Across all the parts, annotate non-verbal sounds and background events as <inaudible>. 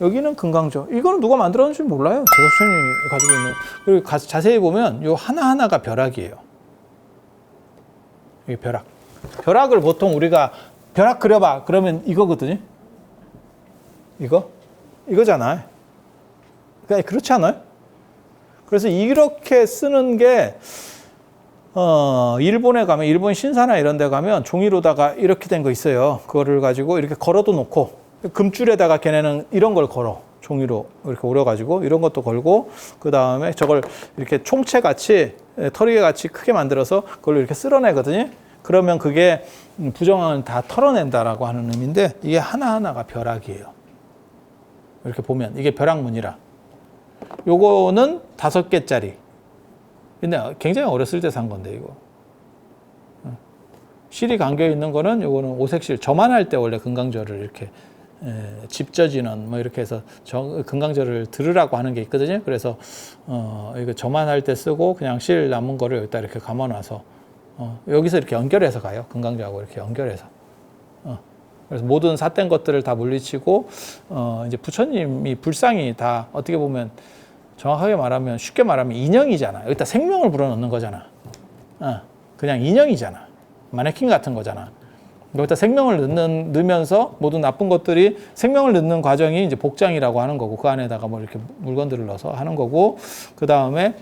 여기는 금강조. 이거는 누가 만들었는지 몰라요. 제석천이 가지고 있는. 그리고 가- 자세히 보면 요 하나하나가 벼락이에요. 이게 벼락. 벼락을 보통 우리가 벼락 그려봐. 그러면 이거거든요. 이거? 이거잖아요. 그냥 그렇지 않아요? 그래서 이렇게 쓰는 게, 어, 일본에 가면, 일본 신사나 이런 데 가면 종이로다가 이렇게 된 거 있어요. 그거를 가지고 이렇게 걸어도 놓고, 금줄에다가 걔네는 이런 걸 걸어. 종이로 이렇게 오려가지고, 이런 것도 걸고, 그 다음에 저걸 이렇게 총체 같이, 에, 털이개 같이 크게 만들어서 그걸 이렇게 쓸어내거든요. 그러면 그게 음, 부정을 다 털어낸다라고 하는 의미인데, 이게 하나하나가 벼락이에요. 이렇게 보면, 이게 벼락문이라. 요거는 다섯 개짜리. 근데 굉장히 어렸을 때 산 건데 이거. 어. 실이 감겨 있는 거는 요거는 오색실 저만 할 때 원래 금강절을 이렇게 에, 집저지는 뭐 이렇게 해서 저, 금강절을 들으라고 하는 게 있거든요. 그래서 어 이거 저만 할 때 쓰고 그냥 실 남은 거를 여기다 이렇게 감아놔서 어, 여기서 이렇게 연결해서 가요. 금강절하고 이렇게 연결해서. 어. 그래서 모든 삿된 것들을 다 물리치고 어 이제 부처님이 불상이 다 어떻게 보면 정확하게 말하면 쉽게 말하면 인형이잖아. 여기다 생명을 불어넣는 거잖아. 어, 그냥 인형이잖아. 마네킹 같은 거잖아. 여기다 생명을 넣는, 넣으면서 모든 나쁜 것들이 생명을 넣는 과정이 이제 복장이라고 하는 거고 그 안에다가 뭐 이렇게 물건들을 넣어서 하는 거고 그 다음에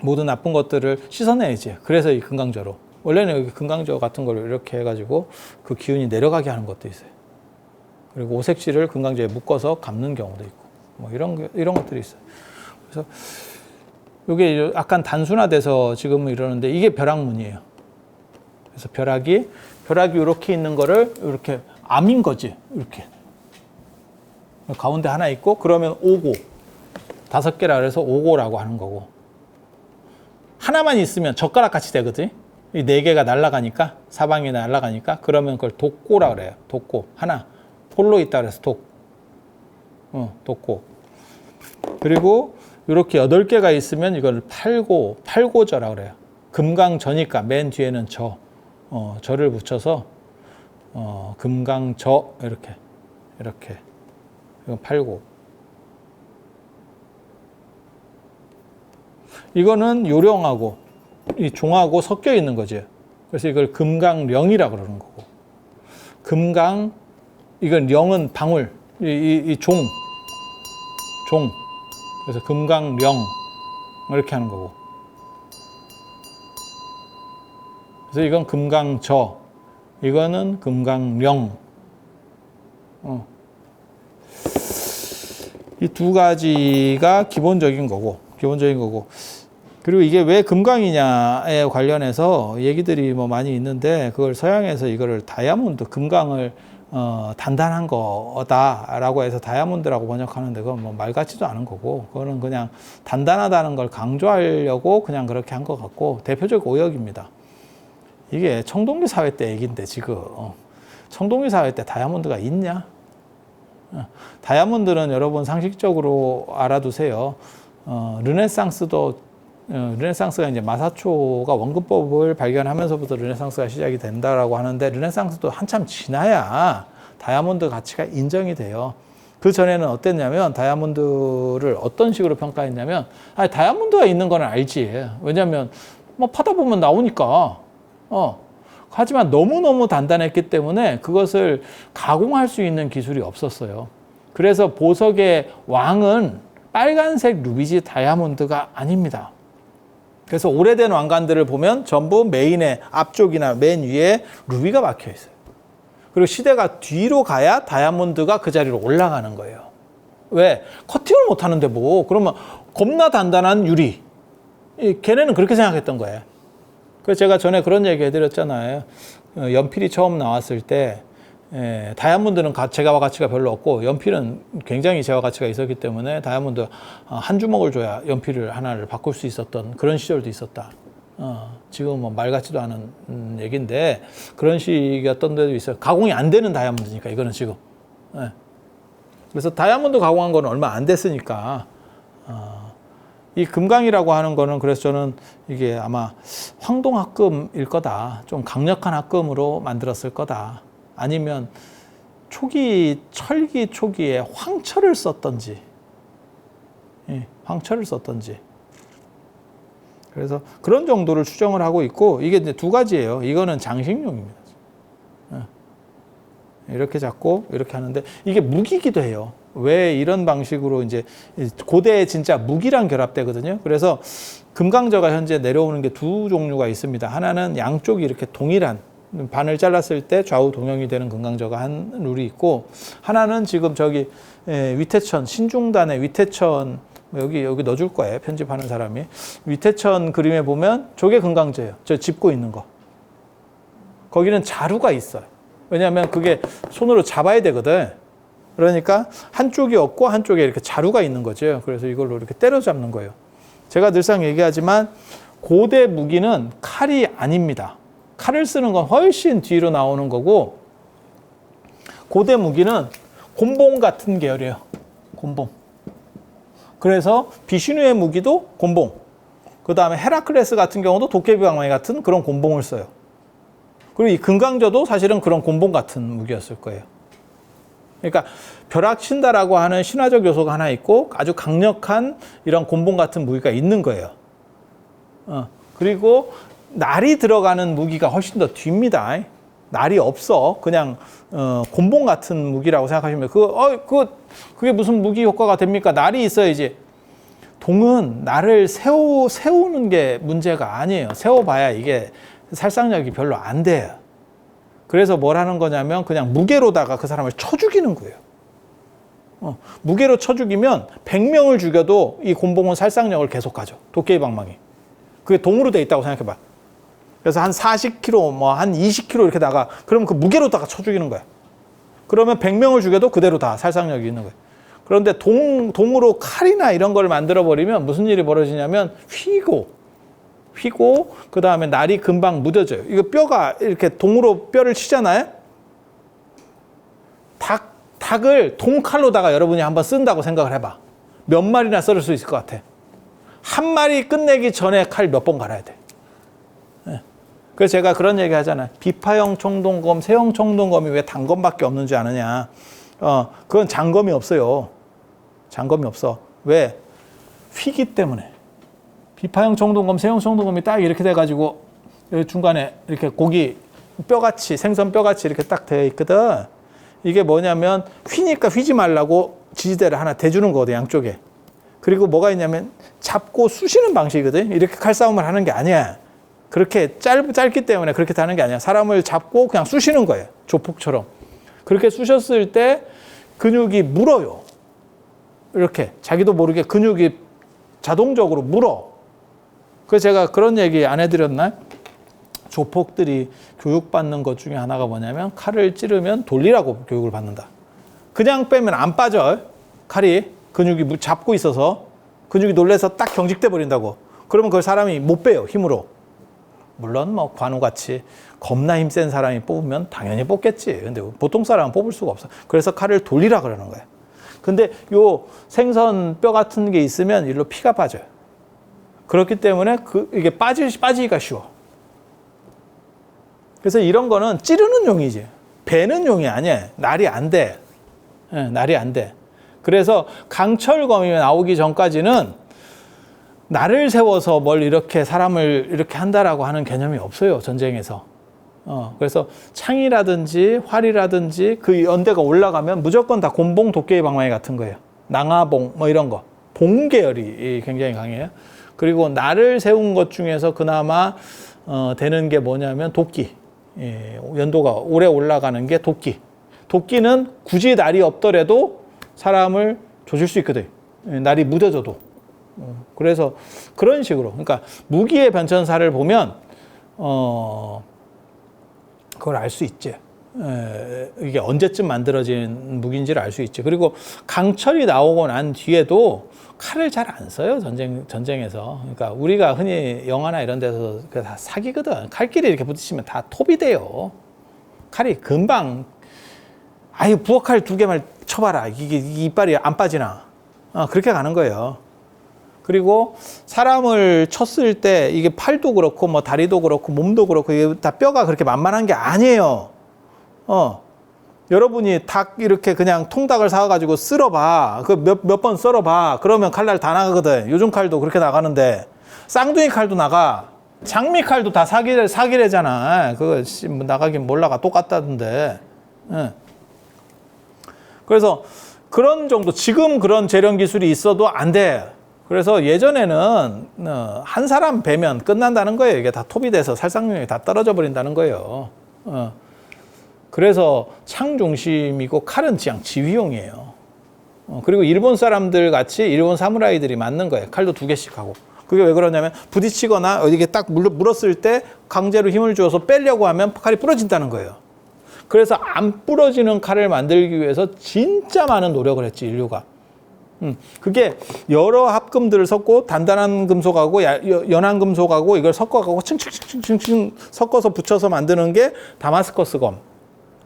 모든 나쁜 것들을 씻어내야지. 그래서 이 금강저로. 원래는 여기 금강저 같은 걸 이렇게 해가지고 그 기운이 내려가게 하는 것도 있어요. 그리고 오색실을 금강저에 묶어서 감는 경우도 있고 뭐 이런 게- 이런 것들이 있어요. 그래서 이게 약간 단순화돼서 지금은 이러는데 이게 벼락문이에요. 그래서 벼락이 벼락이 이렇게 있는 거를 이렇게 암인 거지 이렇게 가운데 하나 있고 그러면 오고 다섯 개라 그래서 오고라고 하는 거고 하나만 있으면 젓가락 같이 되거든. 이 네 개가 날아가니까 사방에 날아가니까 그러면 그걸 독고라 그래요. 독고 하나 폴로 있다 그래서 독. 어, 독고. 그리고 이렇게 여덟 개가 있으면 이걸 팔고 팔고저라 그래요. 금강저니까 맨 뒤에는 저. 어, 저를 붙여서 어, 금강저 이렇게 이렇게 이건 팔고. 이거는 요령하고 이 종하고 섞여 있는 거죠. 그래서 이걸 금강령이라 그러는 거고. 금강 이건 령은 방울 이, 이, 이 종. 종. 그래서 금강령 이렇게 하는 거고. 그래서 이건 금강저. 이거는 금강령. 어. 이 두 가지가 기본적인 거고, 기본적인 거고. 그리고 이게 왜 금강이냐에 관련해서 얘기들이 뭐 많이 있는데 그걸 서양에서 이거를 다이아몬드, 금강을 어, 단단한 거다라고 해서 다이아몬드라고 번역하는데 그건 뭐 말 같지도 않은 거고 그거는 그냥 단단하다는 걸 강조하려고 그냥 그렇게 한 것 같고 대표적 오역입니다. 이게 청동기 사회 때 얘기인데 지금 어, 청동기 사회 때 다이아몬드가 있냐? 어, 다이아몬드는 여러분 상식적으로 알아두세요. 어, 르네상스도 어, 르네상스가 이제 마사초가 원근법을 발견하면서부터 르네상스가 시작이 된다라고 하는데 르네상스도 한참 지나야 다이아몬드 가치가 인정이 돼요. 그 전에는 어땠냐면 다이아몬드를 어떤 식으로 평가했냐면 아 다이아몬드가 있는 거는 알지. 왜냐하면 뭐 파다 보면 나오니까. 어. 하지만 너무너무 단단했기 때문에 그것을 가공할 수 있는 기술이 없었어요. 그래서 보석의 왕은 빨간색 루비지 다이아몬드가 아닙니다. 그래서 오래된 왕관들을 보면 전부 메인의 앞쪽이나 맨 위에 루비가 박혀 있어요. 그리고 시대가 뒤로 가야 다이아몬드가 그 자리로 올라가는 거예요. 왜? 커팅을 못 하는데 뭐. 그러면 겁나 단단한 유리. 이 걔네는 그렇게 생각했던 거예요. 그래서 제가 전에 그런 얘기 해드렸잖아요. 어, 연필이 처음 나왔을 때, 에, 다이아몬드는 가, 제가 가치가 별로 없고, 연필은 굉장히 제가 가치가 있었기 때문에 다이아몬드 어, 한 주먹을 줘야 연필을 하나를 바꿀 수 있었던 그런 시절도 있었다. 어, 지금 뭐 말 같지도 않은 음, 얘기인데, 그런 시기였던 데도 있어요. 가공이 안 되는 다이아몬드니까, 이거는 지금. 예. 그래서 다이아몬드 가공한 거는 얼마 안 됐으니까, 어, 이 금강이라고 하는 거는 그래서 저는 이게 아마 황동합금일 거다. 좀 강력한 합금으로 만들었을 거다. 아니면 초기 철기 초기에 황철을 썼던지 예, 황철을 썼던지 그래서 그런 정도를 추정을 하고 있고 이게 이제 두 가지예요. 이거는 장식용입니다. 예, 이렇게 잡고 이렇게 하는데 이게 무기기도 해요. 왜 이런 방식으로 이제 고대에 진짜 무기랑 결합되거든요. 그래서 금강저가 현재 내려오는 게 두 종류가 있습니다. 하나는 양쪽이 이렇게 동일한 반을 잘랐을 때 좌우 동형이 되는 금강저가 한 룰이 있고 하나는 지금 저기 예, 위태천 신중단의 위태천 뭐 여기 여기 넣어줄 거예요 편집하는 사람이 위태천 그림에 보면 저게 금강저예요. 저 짚고 있는 거. 거기는 자루가 있어요. 왜냐하면 그게 손으로 잡아야 되거든. 그러니까 한쪽이 없고 한쪽에 이렇게 자루가 있는 거죠. 그래서 이걸로 이렇게 때려잡는 거예요. 제가 늘상 얘기하지만 고대 무기는 칼이 아닙니다. 칼을 쓰는 건 훨씬 뒤로 나오는 거고 고대 무기는 곤봉 같은 계열이에요. 곤봉. 그래서 비슈누의 무기도 곤봉. 그 다음에 헤라클레스 같은 경우도 도깨비 방망이 같은 그런 곤봉을 써요. 그리고 이 금강저도 사실은 그런 곤봉 같은 무기였을 거예요. 그러니까 벼락친다라고 하는 신화적 요소가 하나 있고 아주 강력한 이런 곤봉 같은 무기가 있는 거예요. 어, 그리고 날이 들어가는 무기가 훨씬 더 뒤입니다. 날이 없어. 그냥 어, 곤봉 같은 무기라고 생각하시면 그, 어, 그, 그게 무슨 무기 효과가 됩니까? 날이 있어야지. 동은 날을 세우, 세우는 게 문제가 아니에요. 세워봐야 이게 살상력이 별로 안 돼요. 그래서 뭘 하는 거냐면 그냥 무게로다가 그 사람을 쳐 죽이는 거예요. 어, 무게로 쳐 죽이면 100명을 죽여도 이 곤봉은 살상력을 계속 가죠. 도깨비 방망이. 그게 동으로 돼 있다고 생각해 봐. 그래서 한 40kg, 뭐 한 20kg 이렇게 나가. 그러면 그 무게로다가 쳐 죽이는 거야. 그러면 100명을 죽여도 그대로 다 살상력이 있는 거예요. 그런데 동, 동으로 칼이나 이런 걸 만들어 버리면 무슨 일이 벌어지냐면 휘고, 휘고, 그 다음에 날이 금방 묻어져요. 이거 뼈가 이렇게 동으로 뼈를 치잖아요? 닭, 닭을 동칼로다가 여러분이 한번 쓴다고 생각을 해봐. 몇 마리나 썰을 수 있을 것 같아. 한 마리 끝내기 전에 칼 몇 번 갈아야 돼. 예. 그래서 제가 그런 얘기 하잖아요. 비파형 청동검, 세형 청동검이 왜 단검밖에 없는 줄 아느냐. 어, 그건 장검이 없어요. 장검이 없어. 왜? 휘기 때문에. 비파형 청동검, 세형 청동검이 딱 이렇게 돼가지고 중간에 이렇게 고기 뼈같이 생선 뼈같이 이렇게 딱 되어 있거든. 이게 뭐냐면 휘니까 휘지 말라고 지지대를 하나 대주는 거거든 양쪽에. 그리고 뭐가 있냐면 잡고 쑤시는 방식이거든. 이렇게 칼싸움을 하는 게 아니야. 그렇게 짧, 짧기 때문에 그렇게 하는 게 아니야. 사람을 잡고 그냥 쑤시는 거예요. 조폭처럼. 그렇게 쑤셨을 때 근육이 물어요. 이렇게 자기도 모르게 근육이 자동적으로 물어. 그래서 제가 그런 얘기 안 해드렸나요? 조폭들이 교육받는 것 중에 하나가 뭐냐면 칼을 찌르면 돌리라고 교육을 받는다. 그냥 빼면 안 빠져. 칼이 근육이 잡고 있어서 근육이 놀래서 딱 경직돼 버린다고. 그러면 그걸 사람이 못 빼요 힘으로. 물론 뭐 관우같이 겁나 힘 센 사람이 뽑으면 당연히 뽑겠지. 근데 보통 사람은 뽑을 수가 없어. 그래서 칼을 돌리라 그러는 거야. 근데 요 생선 뼈 같은 게 있으면 일로 피가 빠져요. 그렇기 때문에 그 이게 빠지 빠지기가 쉬워. 그래서 이런 거는 찌르는 용이지. 배는 용이 아니야. 날이 안 돼. 예, 날이 안 돼. 그래서 강철검이 나오기 전까지는 날을 세워서 뭘 이렇게 사람을 이렇게 한다라고 하는 개념이 없어요. 전쟁에서. 어, 그래서 창이라든지 활이라든지 그 연대가 올라가면 무조건 다 곤봉 도깨비 방망이 같은 거예요. 낭하봉 뭐 이런 거. 봉 계열이 굉장히 강해요. 그리고 날을 세운 것 중에서 그나마 어, 되는 게 뭐냐면 도끼. 예, 연도가 오래 올라가는 게 도끼. 도끼는 굳이 날이 없더라도 사람을 조질 수 있거든. 예, 날이 묻어져도. 어, 그래서 그런 식으로. 그러니까 무기의 변천사를 보면 어 그걸 알 수 있지. 에, 이게 언제쯤 만들어진 무기인지를 알 수 있지. 그리고 강철이 나오고 난 뒤에도 칼을 잘 안 써요 전쟁 전쟁에서. 그러니까 우리가 흔히 영화나 이런 데서 그다 사기거든. 칼길이 이렇게 부딪히면 다 톱이 돼요. 칼이 금방 아유 부엌칼 두 개만 쳐봐라. 이게 이빨이 안 빠지나. 어, 그렇게 가는 거예요. 그리고 사람을 쳤을 때 이게 팔도 그렇고 뭐 다리도 그렇고 몸도 그렇고 이게 다 뼈가 그렇게 만만한 게 아니에요. 어. 여러분이 닭 이렇게 그냥 통닭을 사가지고 쓸어봐. 그 몇 몇 번 썰어봐. 그러면 칼날 다 나가거든. 요즘 칼도 그렇게 나가는데 쌍둥이 칼도 나가. 장미 칼도 다 사기래 사기래잖아. 그거 씨, 뭐 나가긴 몰라가 똑같다던데. 예. 그래서 그런 정도 지금 그런 재련 기술이 있어도 안 돼. 그래서 예전에는 어, 한 사람 배면 끝난다는 거예요. 이게 다 톱이 돼서 살상력이 다 떨어져 버린다는 거예요. 어. 그래서 창 중심이고 칼은 그냥 지휘용이에요. 어, 그리고 일본 사람들 같이 일본 사무라이들이 맞는 거예요. 칼도 두 개씩 하고. 그게 왜 그러냐면 부딪히거나 이게 딱 물- 물었을 때 강제로 힘을 주어서 빼려고 하면 칼이 부러진다는 거예요. 그래서 안 부러지는 칼을 만들기 위해서 진짜 많은 노력을 했지 인류가. 음, 그게 여러 합금들을 섞고 단단한 금속하고 야- 여- 연한 금속하고 이걸 섞어가고 층층층층층 섞어서 붙여서 만드는 게 다마스커스 검.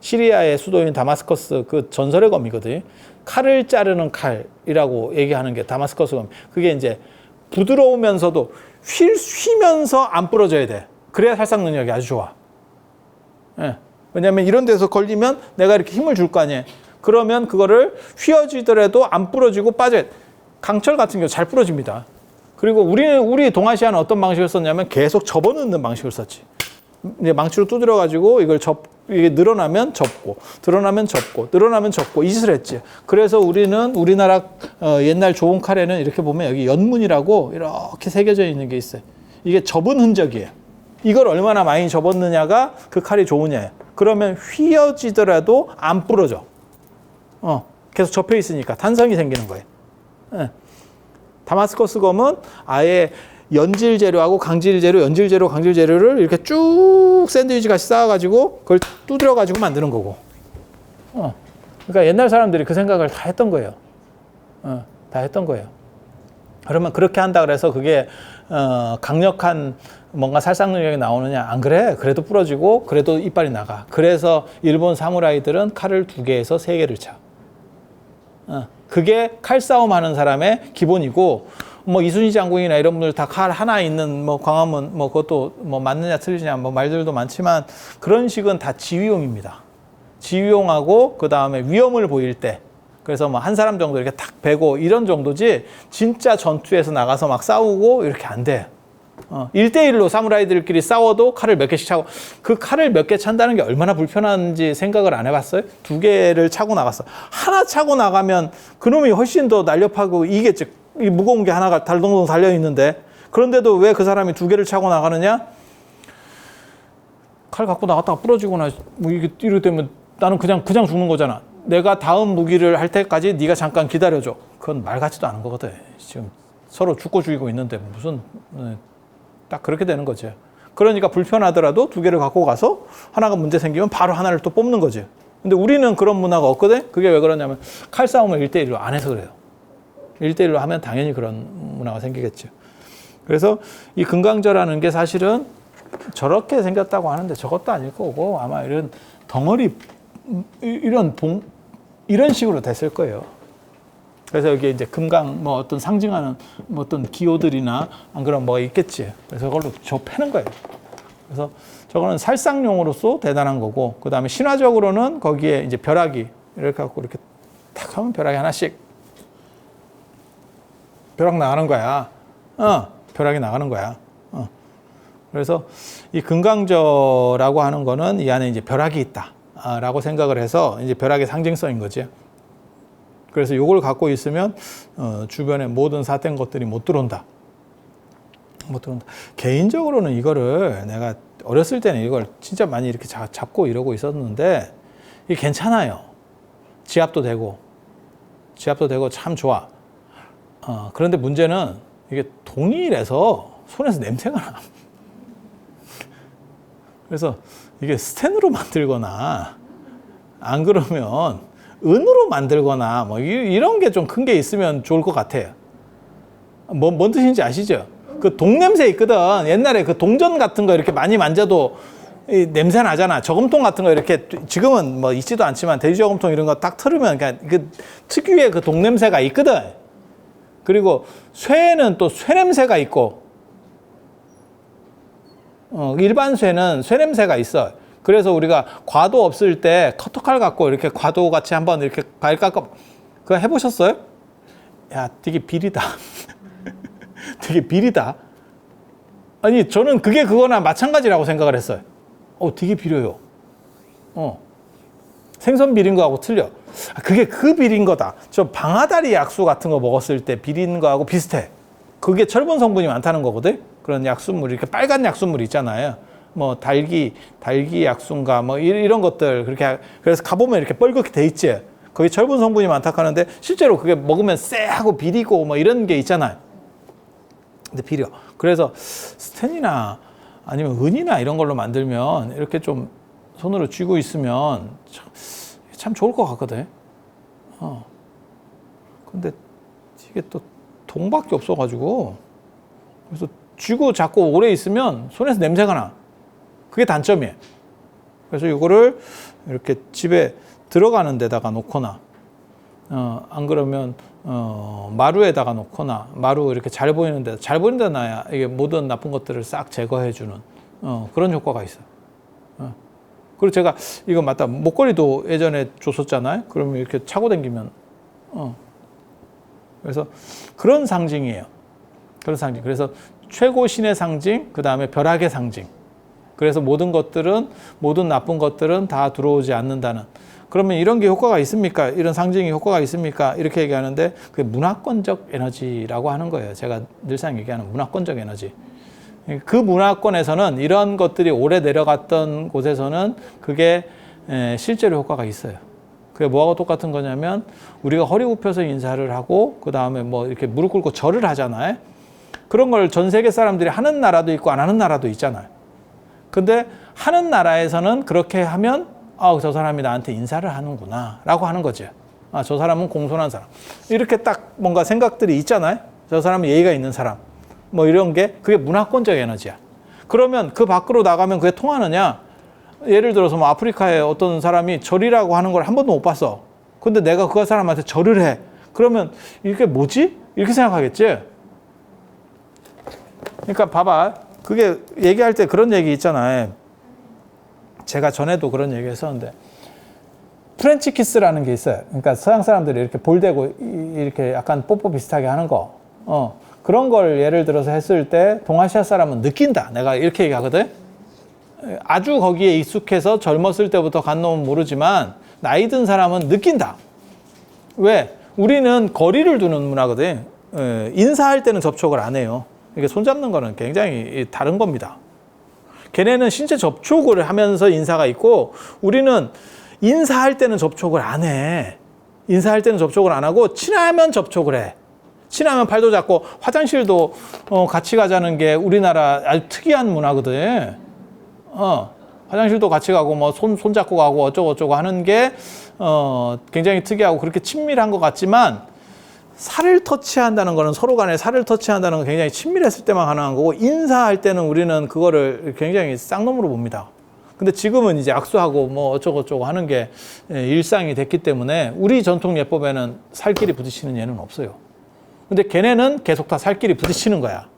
시리아의 수도인 다마스커스 그 전설의 검이거든요. 칼을 자르는 칼이라고 얘기하는 게 다마스커스 검. 그게 이제 부드러우면서도 휠, 휘면서 안 부러져야 돼. 그래야 살상 능력이 아주 좋아. 예. 왜냐하면 이런 데서 걸리면 내가 이렇게 힘을 줄 거 아니에요. 그러면 그거를 휘어지더라도 안 부러지고 빠져. 강철 같은 경우 잘 부러집니다. 그리고 우리 우리 동아시아는 어떤 방식을 썼냐면 계속 접어넣는 방식을 썼지. 이제 망치로 두드려 가지고 이걸 접 이게 늘어나면 접고 늘어나면 접고 늘어나면 접고 이 짓을 했지. 그래서 우리는 우리나라 어, 옛날 좋은 칼에는 이렇게 보면 여기 연문이라고 이렇게 새겨져 있는 게 있어요. 이게 접은 흔적이에요. 이걸 얼마나 많이 접었느냐가 그 칼이 좋으냐예요. 그러면 휘어지더라도 안 부러져. 어, 계속 접혀 있으니까 탄성이 생기는 거예요. 예. 다마스커스 검은 아예 연질 재료하고 강질 재료, 연질 재료, 강질 재료를 이렇게 쭉 샌드위치 같이 쌓아가지고 그걸 두드려 가지고 만드는 거고. 어. 그러니까 옛날 사람들이 그 생각을 다 했던 거예요. 어, 다 했던 거예요. 그러면 그렇게 한다 그래서 그게 어, 강력한 뭔가 살상 능력이 나오느냐? 안 그래. 그래도 부러지고 그래도 이빨이 나가. 그래서 일본 사무라이들은 칼을 두 개에서 세 개를 차. 어, 그게 칼싸움 하는 사람의 기본이고 뭐 이순희 장군이나 이런 분들 다 칼 하나 있는 뭐 광화문 뭐 그것도 뭐 맞느냐 틀리냐 뭐 말들도 많지만 그런 식은 다 지휘용입니다. 지휘용하고 그 다음에 위험을 보일 때 그래서 뭐 한 사람 정도 이렇게 탁 베고 이런 정도지 진짜 전투에서 나가서 막 싸우고 이렇게 안 돼. 어, 1대1로 사무라이들끼리 싸워도 칼을 몇 개씩 차고 그 칼을 몇 개 찬다는 게 얼마나 불편한지 생각을 안 해봤어요? 두 개를 차고 나갔어. 하나 차고 나가면 그놈이 훨씬 더 날렵하고 이겠지. 이 무거운 게 하나가 달동동 달려 있는데 그런데도 왜 그 사람이 두 개를 차고 나가느냐? 칼 갖고 나갔다가 부러지거나 뭐 이게 이렇게 되면 나는 그냥 그냥 죽는 거잖아. 내가 다음 무기를 할 때까지 네가 잠깐 기다려줘. 그건 말 같지도 않은 거거든. 지금 서로 죽고 죽이고 있는데 무슨 네, 딱 그렇게 되는 거죠. 그러니까 불편하더라도 두 개를 갖고 가서 하나가 문제 생기면 바로 하나를 또 뽑는 거죠. 근데 우리는 그런 문화가 없거든. 그게 왜 그러냐면 칼 싸움을 1대1로 안 해서 그래요. 1대1로 하면 당연히 그런 문화가 생기겠죠. 그래서 이 금강저라는 게 사실은 저렇게 생겼다고 하는데 저것도 아닐 거고 아마 이런 덩어리 이- 이런 봉 이런 식으로 됐을 거예요. 그래서 여기 이제 금강 뭐 어떤 상징하는 뭐 어떤 기호들이나 안 그런 뭐가 있겠지. 그래서 그걸로 저 패는 거예요. 그래서 저거는 살상용으로서 대단한 거고 그 다음에 신화적으로는 거기에 이제 벼락이 이렇게 갖고 이렇게 탁 하면 벼락이 하나씩 벼락 나가는 거야. 어, 벼락이 나가는 거야. 어. 그래서 이 금강저라고 하는 거는 이 안에 이제 벼락이 있다라고 생각을 해서 이제 벼락의 상징성인 거지. 그래서 이걸 갖고 있으면 어, 주변에 모든 사된 것들이 못 들어온다. 못 들어온다. 개인적으로는 이거를 내가 어렸을 때는 이걸 진짜 많이 이렇게 잡- 잡고 이러고 있었는데 이게 괜찮아요. 지압도 되고 지압도 되고 참 좋아. 어, 그런데 문제는 이게 동일해서 손에서 냄새가 나. 그래서 이게 스텐으로 만들거나 안 그러면 은으로 만들거나 뭐 이- 이런 게 좀 큰 게 있으면 좋을 것 같아요. 뭐, 뭔 뜻인지 아시죠? 그 동냄새 있거든. 옛날에 그 동전 같은 거 이렇게 많이 만져도 이 냄새 나잖아. 저금통 같은 거 이렇게 지금은 뭐 있지도 않지만 돼지 저금통 이런 거 딱 틀으면 그 특유의 그 동냄새가 있거든. 그리고 쇠는 또 쇠냄새가 있고 어, 일반 쇠는 쇠냄새가 있어. 그래서 우리가 과도 없을 때 커터칼 갖고 이렇게 과도 같이 한번 이렇게 깎아 그거 해보셨어요? 야, 되게 비리다. <laughs> 되게 비리다. 아니, 저는 그게 그거나 마찬가지라고 생각을 했어요. 어, 되게 비려요. 어. 생선 비린 거하고 틀려. 아, 그게 그 비린 거다. 저 방아다리 약수 같은 거 먹었을 때 비린 거하고 비슷해. 그게 철분 성분이 많다는 거거든. 그런 약수물 이렇게 빨간 약수물 있잖아요. 뭐 달기 달기 약수인가 뭐 이- 이런 것들 그렇게 하- 그래서 가보면 이렇게 뻘겋게 돼 있지. 거기 철분 성분이 많다 하는데 실제로 그게 먹으면 쎄하고 비리고 뭐 이런 게 있잖아요. 근데 비려. 그래서 스텐이나 아니면 은이나 이런 걸로 만들면 이렇게 좀 손으로 쥐고 있으면 참, 참 좋을 것 같거든. 어. 근데 이게 또 동밖에 없어가지고 그래서 쥐고 잡고 오래 있으면 손에서 냄새가 나. 그게 단점이에요. 그래서 이거를 이렇게 집에 들어가는 데다가 놓거나 어, 안 그러면 어, 마루에다가 놓거나 마루 이렇게 잘 보이는 데, 잘 보이는 데 놔야 이게 모든 나쁜 것들을 싹 제거해 주는 어, 그런 효과가 있어요. 어. 그리고 제가 이거 맞다 목걸이도 예전에 줬었잖아요. 그러면 이렇게 차고 다니면 어. 그래서 그런 상징이에요. 그런 상징. 그래서 최고 신의 상징, 그 다음에 벼락의 상징. 그래서 모든 것들은 모든 나쁜 것들은 다 들어오지 않는다는. 그러면 이런 게 효과가 있습니까? 이런 상징이 효과가 있습니까? 이렇게 얘기하는데 그게 문화권적 에너지라고 하는 거예요. 제가 늘상 얘기하는 문화권적 에너지. 그 문화권에서는 이런 것들이 오래 내려갔던 곳에서는 그게 에, 실제로 효과가 있어요. 그게 뭐하고 똑같은 거냐면 우리가 허리 굽혀서 인사를 하고 그 다음에 뭐 이렇게 무릎 꿇고 절을 하잖아요. 그런 걸 전 세계 사람들이 하는 나라도 있고 안 하는 나라도 있잖아요. 근데 하는 나라에서는 그렇게 하면 아, 저 사람이 나한테 인사를 하는구나 라고 하는 거죠. 아, 저 사람은 공손한 사람. 이렇게 딱 뭔가 생각들이 있잖아요. 저 사람은 예의가 있는 사람. 뭐 이런 게 그게 문화권적 에너지야. 그러면 그 밖으로 나가면 그게 통하느냐? 예를 들어서 뭐 아프리카에 어떤 사람이 절이라고 하는 걸 한 번도 못 봤어. 근데 내가 그 사람한테 절을 해. 그러면 이게 뭐지? 이렇게 생각하겠지? 그러니까 봐봐. 그게 얘기할 때 그런 얘기 있잖아요. 제가 전에도 그런 얘기 했었는데 프렌치 키스라는 게 있어요. 그러니까 서양 사람들이 이렇게 볼대고 이- 이렇게 약간 뽀뽀 비슷하게 하는 거. 어. 그런 걸 예를 들어서 했을 때 동아시아 사람은 느낀다. 내가 이렇게 얘기하거든. 아주 거기에 익숙해서 젊었을 때부터 간 놈은 모르지만 나이 든 사람은 느낀다. 왜? 우리는 거리를 두는 문화거든. 예, 인사할 때는 접촉을 안 해요. 이게 손잡는 거는 굉장히 다른 겁니다. 걔네는 신체 접촉을 하면서 인사가 있고 우리는 인사할 때는 접촉을 안 해. 인사할 때는 접촉을 안 하고 친하면 접촉을 해. 친하면 팔도 잡고 화장실도 어, 같이 가자는 게 우리나라 아주 특이한 문화거든. 어, 화장실도 같이 가고 뭐 손 손 잡고 가고 어쩌고 저쩌고 하는 게 어, 굉장히 특이하고 그렇게 친밀한 것 같지만 살을 터치한다는 거는 서로 간에 살을 터치한다는 건 굉장히 친밀했을 때만 가능한 거고 인사할 때는 우리는 그거를 굉장히 쌍놈으로 봅니다. 근데 지금은 이제 악수하고 뭐 어쩌고저쩌고 하는 게 예, 일상이 됐기 때문에 우리 전통 예법에는 살끼리 부딪히는 예는 없어요. 근데 걔네는 계속 다 살끼리 부딪히는 거야.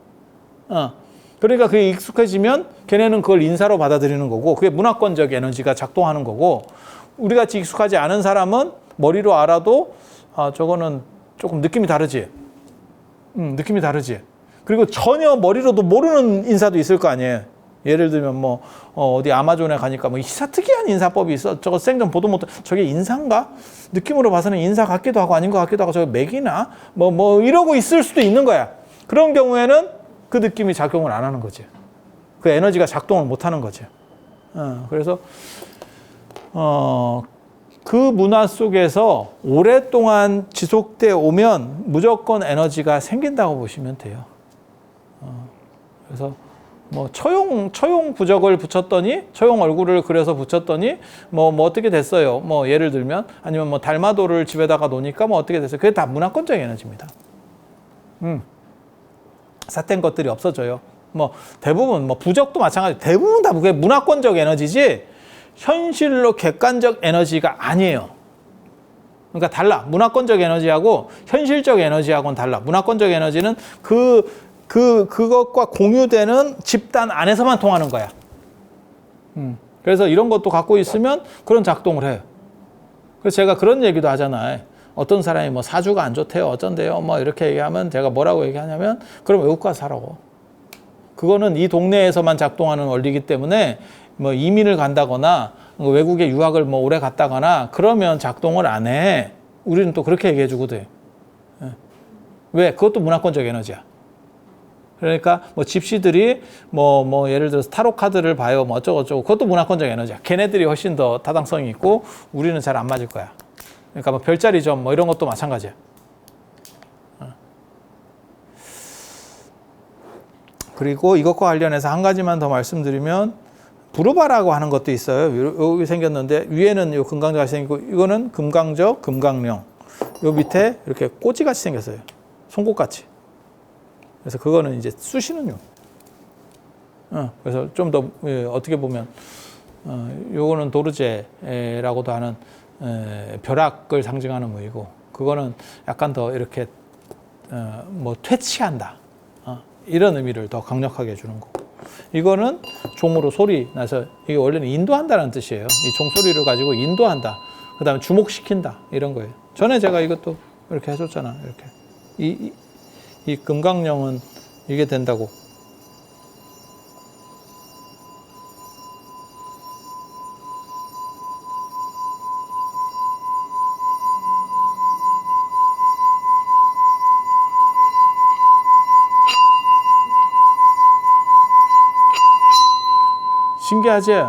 어. 그러니까 그게 익숙해지면 걔네는 그걸 인사로 받아들이는 거고 그게 문화권적 에너지가 작동하는 거고 우리 같이 익숙하지 않은 사람은 머리로 알아도 아 저거는 조금 느낌이 다르지. 음, 느낌이 다르지. 그리고 전혀 머리로도 모르는 인사도 있을 거 아니에요. 예를 들면 뭐 어, 디 아마존에 가니까 뭐 희사 특이한 인사법이 있어. 저거 생전 보도 못. 저게 인사인가? 느낌으로 봐서는 인사 같기도 하고 아닌 것 같기도 하고 저게 맥이나 뭐뭐 이러고 있을 수도 있는 거야. 그런 경우에는 그 느낌이 작용을 안 하는 거지. 그 에너지가 작동을 못 하는 거지. 어, 그래서 어, 그 문화 속에서 오랫동안 지속돼 오면 무조건 에너지가 생긴다고 보시면 돼요. 어, 그래서 뭐 처용 처용 부적을 붙였더니 처용 얼굴을 그려서 붙였더니 뭐 뭐 어떻게 됐어요? 뭐 예를 들면 아니면 뭐 달마도를 집에다가 놓으니까 뭐 어떻게 됐어요? 그게 다 문화권적 에너지입니다. 음. 사된 것들이 없어져요. 뭐 대부분 뭐 부적도 마찬가지. 대부분 다 그게 문화권적 에너지지 현실로 객관적 에너지가 아니에요. 그러니까 달라. 문화권적 에너지하고 현실적 에너지하고는 달라. 문화권적 에너지는 그, 그, 그것과 공유되는 집단 안에서만 통하는 거야. 음. 그래서 이런 것도 갖고 있으면 그런 작동을 해요. 그래서 제가 그런 얘기도 하잖아요. 어떤 사람이 뭐 사주가 안 좋대요, 어쩐대요, 뭐 이렇게 얘기하면 제가 뭐라고 얘기하냐면 그럼 외국 가서 살라고. 그거는 이 동네에서만 작동하는 원리이기 때문에 뭐 이민을 간다거나 외국에 유학을 뭐 오래 갔다거나 그러면 작동을 안 해. 우리는 또 그렇게 얘기해 주거든. 예. 왜? 그것도 문화권적 에너지야. 그러니까 뭐 집시들이 뭐, 뭐 예를 들어서 타로 카드를 봐요. 뭐 어쩌고저쩌고. 그것도 문화권적 에너지야. 걔네들이 훨씬 더 타당성이 있고 우리는 잘 안 맞을 거야. 그러니까 뭐 별자리 점 뭐 이런 것도 마찬가지야. 어. 그리고 이것과 관련해서 한 가지만 더 말씀드리면 부르바라고 하는 것도 있어요. 여기 생겼는데 위에는 요 금강저가 생기고 이거는 금강저, 금강령. 요 밑에 이렇게 꼬치 같이 생겼어요. 송곳 같이. 그래서 그거는 이제 쑤시는 용. 어, 그래서 좀 더 어떻게 보면 어, 요거는 도르제라고도 하는 에, 벼락을 상징하는 무이고 그거는 약간 더 이렇게 어, 뭐 퇴치한다 어, 이런 의미를 더 강력하게 주는 거고 이거는 종으로 소리 나서 이게 원래는 인도한다는 뜻이에요. 이 종소리를 가지고 인도한다. 그 다음에 주목시킨다 이런 거예요. 전에 제가 이것도 이렇게 해줬잖아. 이렇게 이, 이, 이 금강령은 이게 된다고. 신기하지? 예.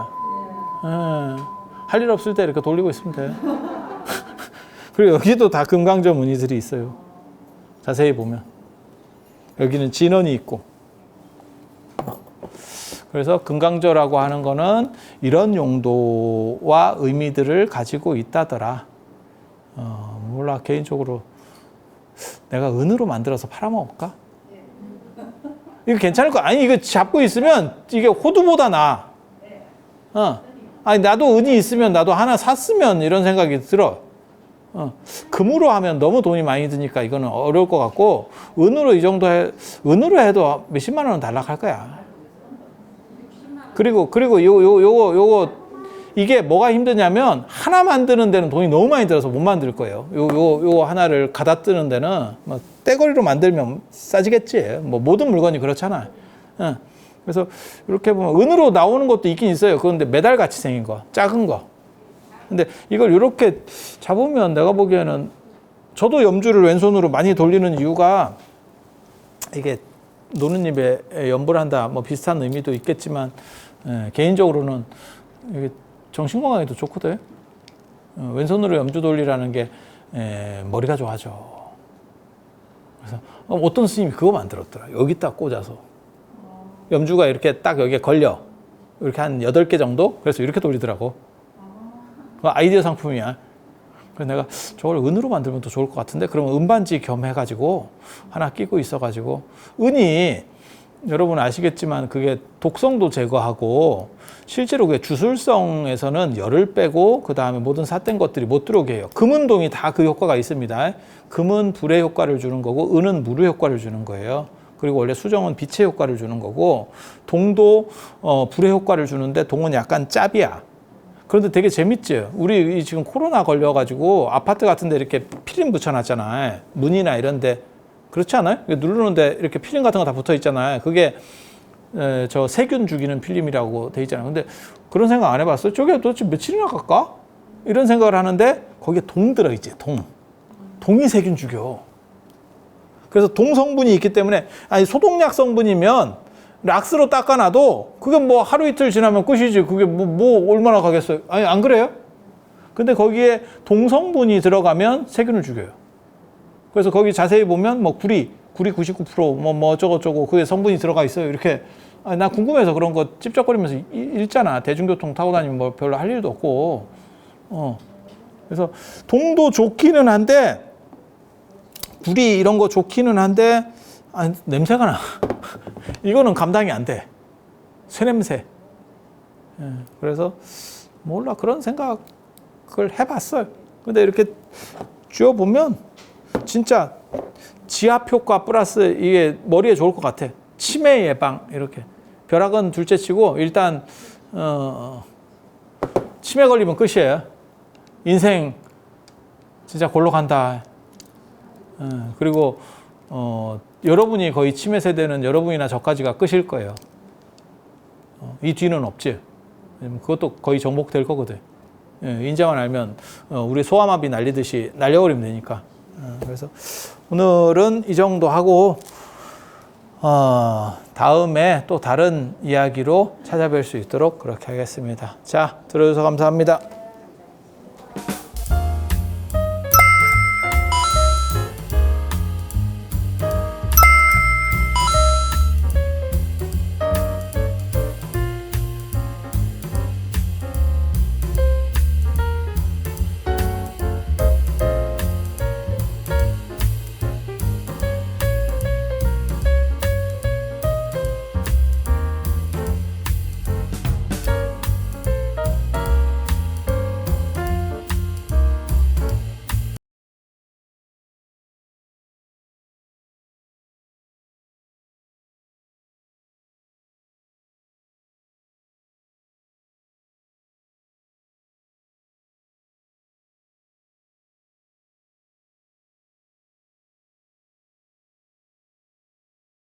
할일 없을 때 이렇게 돌리고 있으면 돼. <laughs> 그리고 여기도 다 금강저 무늬들이 있어요. 자세히 보면. 여기는 진원이 있고. 그래서 금강저라고 하는 거는 이런 용도와 의미들을 가지고 있다더라. 어, 몰라, 개인적으로 내가 은으로 만들어서 팔아먹을까? 이거 괜찮을 거 아니 이거 잡고 있으면 이게 호두보다 나. 어. 아니 나도 은이 있으면 나도 하나 샀으면 이런 생각이 들어. 어. 금으로 하면 너무 돈이 많이 드니까 이거는 어려울 것 같고 은으로 이 정도 해 은으로 해도 몇십만 원은 달락할 거야. 그리고 그리고 요 요 요거 요거 이게 뭐가 힘드냐면 하나 만드는 데는 돈이 너무 많이 들어서 못 만들 거예요. 요 요 요 하나를 가다 뜨는 데는 뭐 떼거리로 만들면 싸지겠지. 뭐 모든 물건이 그렇잖아. 어. 그래서 이렇게 보면 은으로 나오는 것도 있긴 있어요. 그런데 메달 같이 생긴 거, 작은 거. 근데 이걸 이렇게 잡으면 내가 보기에는 저도 염주를 왼손으로 많이 돌리는 이유가 이게 노는 입에 염불 한다 뭐 비슷한 의미도 있겠지만 예, 개인적으로는 이게 정신 건강에도 좋거든. 어, 왼손으로 염주 돌리라는 게 예, 머리가 좋아져. 그래서 어, 어떤 스님이 그거 만들었더라. 여기 딱 꽂아서 염주가 이렇게 딱 여기에 걸려. 이렇게 한 여덟 개 정도? 그래서 이렇게 돌리더라고. 그 아이디어 상품이야. 그래서 내가 저걸 은으로 만들면 더 좋을 것 같은데 그러면 은반지 겸 해가지고 하나 끼고 있어가지고 은이 여러분 아시겠지만 그게 독성도 제거하고 실제로 그게 주술성에서는 열을 빼고 그 다음에 모든 삿된 것들이 못 들어오게 해요. 금은동이 다 그 효과가 있습니다. 금은 불의 효과를 주는 거고 은은 물의 효과를 주는 거예요. 그리고 원래 수정은 빛의 효과를 주는 거고 동도 어, 불의 효과를 주는데 동은 약간 짭이야. 그런데 되게 재밌지. 우리 지금 코로나 걸려가지고 아파트 같은데 이렇게 필름 붙여놨잖아. 문이나 이런데 그렇지 않아요? 누르는데 이렇게 필름 같은 거 다 붙어 있잖아요. 그게 에, 저 세균 죽이는 필름이라고 돼 있잖아요. 근데 그런 생각 안 해봤어요? 저게 도대체 며칠이나 갈까? 이런 생각을 하는데 거기에 동 들어있지. 동. 동이 세균 죽여. 그래서 동 성분이 있기 때문에 아니 소독약 성분이면 락스로 닦아놔도 그게 뭐 하루 이틀 지나면 끝이지. 그게 뭐, 뭐 얼마나 가겠어요? 아니 안 그래요? 근데 거기에 동성분이 들어가면 세균을 죽여요. 그래서 거기 자세히 보면 뭐 구리, 구리 99%뭐 뭐 어쩌고저쩌고 그게 성분이 들어가 있어요. 이렇게 아니, 나 궁금해서 그런 거 찝쩍거리면서 이- 읽잖아. 대중교통 타고 다니면 뭐 별로 할 일도 없고. 어. 그래서 동도 좋기는 한데 구리 이런 거 좋기는 한데 아, 냄새가 나. 이거는 감당이 안 돼. 쇠냄새. 예, 그래서 몰라 그런 생각을 해봤어요. 근데 이렇게 쥐어 보면 진짜 지압 효과 플러스 이게 머리에 좋을 것 같아. 치매 예방 이렇게. 벼락은 둘째치고 일단 어, 치매 걸리면 끝이에요. 인생 진짜 골로 간다. 어, 그리고 어, 여러분이 거의 치매 세대는 여러분이나 저까지가 끝일 거예요. 어, 이 뒤는 없지. 그것도 거의 정복될 거거든. 예, 인자만 알면 어, 우리 소아마비 날리듯이 날려버리면 되니까. 어, 그래서 오늘은 이 정도 하고 어, 다음에 또 다른 이야기로 찾아뵐 수 있도록 그렇게 하겠습니다. 자, 들어주셔서 감사합니다.